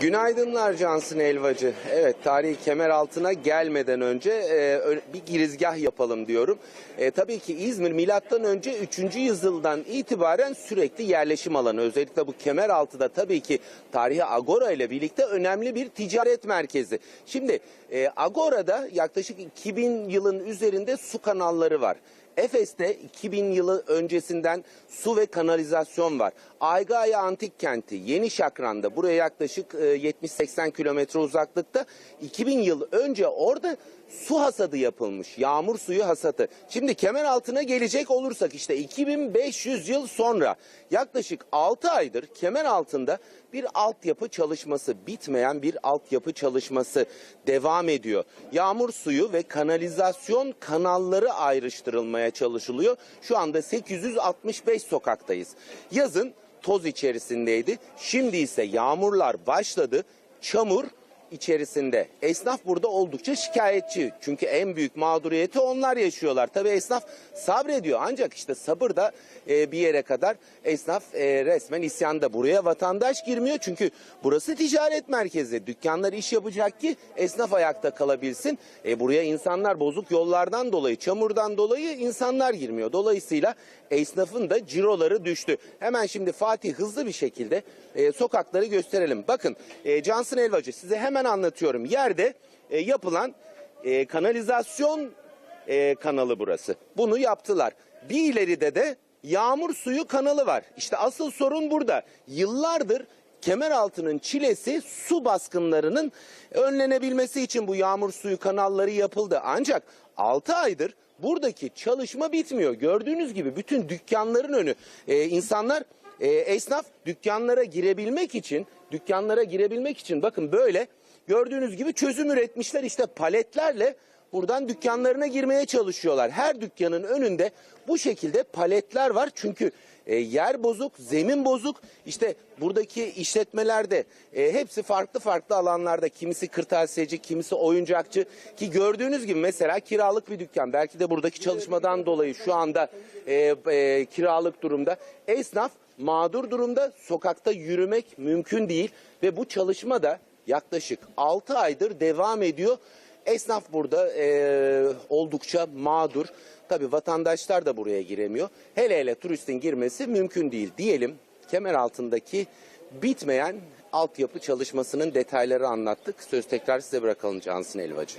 Günaydınlar Cansın Elvacı. Evet tarihi kemer altına gelmeden önce e, bir girizgah yapalım diyorum. E, tabii ki İzmir milattan önce 3. yüzyıldan itibaren sürekli yerleşim alanı. Özellikle bu kemer altıda tabii ki tarihi Agora ile birlikte önemli bir ticaret merkezi. Şimdi e, Agora'da yaklaşık 2000 yılın üzerinde su kanalları var. Efes'te 2000 yılı öncesinden su ve kanalizasyon var. Aygaya Antik Kenti, Yeni Şakran'da buraya yaklaşık e, 70-80 kilometre uzaklıkta 2000 yıl önce orada su hasadı yapılmış. Yağmur suyu hasadı. Şimdi kemer altına gelecek olursak işte 2500 yıl sonra yaklaşık 6 aydır kemer altında bir altyapı çalışması, bitmeyen bir altyapı çalışması devam ediyor. Yağmur suyu ve kanalizasyon kanalları ayrıştırılmaya çalışılıyor. Şu anda 865 sokaktayız. Yazın toz içerisindeydi. Şimdi ise yağmurlar başladı. Çamur içerisinde. Esnaf burada oldukça şikayetçi. Çünkü en büyük mağduriyeti onlar yaşıyorlar. Tabii esnaf sabrediyor ancak işte sabır da e, bir yere kadar esnaf e, resmen isyanda. Buraya vatandaş girmiyor çünkü burası ticaret merkezi. Dükkanlar iş yapacak ki esnaf ayakta kalabilsin. E, buraya insanlar bozuk yollardan dolayı, çamurdan dolayı insanlar girmiyor. Dolayısıyla esnafın da ciroları düştü. Hemen şimdi Fatih hızlı bir şekilde e, sokakları gösterelim. Bakın e, Cansın Elvacı size hemen anlatıyorum. Yerde e, yapılan e, kanalizasyon e, kanalı burası. Bunu yaptılar. Bir ileride de yağmur suyu kanalı var. İşte asıl sorun burada. Yıllardır Kemeraltı'nın çilesi su baskınlarının önlenebilmesi için bu yağmur suyu kanalları yapıldı. Ancak 6 aydır buradaki çalışma bitmiyor. Gördüğünüz gibi bütün dükkanların önü e, insanlar e, esnaf dükkanlara girebilmek için dükkanlara girebilmek için bakın böyle gördüğünüz gibi çözüm üretmişler işte paletlerle buradan dükkanlarına girmeye çalışıyorlar. Her dükkanın önünde bu şekilde paletler var çünkü e, yer bozuk, zemin bozuk. İşte buradaki işletmelerde e, hepsi farklı farklı alanlarda. Kimisi kırtasiyeci, kimisi oyuncakçı ki gördüğünüz gibi mesela kiralık bir dükkan. Belki de buradaki çalışmadan dolayı şu anda e, e, kiralık durumda. Esnaf mağdur durumda, sokakta yürümek mümkün değil ve bu çalışma da yaklaşık 6 aydır devam ediyor. Esnaf burada e, oldukça mağdur. Tabii vatandaşlar da buraya giremiyor. Hele hele turistin girmesi mümkün değil. Diyelim kemer altındaki bitmeyen altyapı çalışmasının detayları anlattık. Söz tekrar size bırakalım Cansın Elvacı.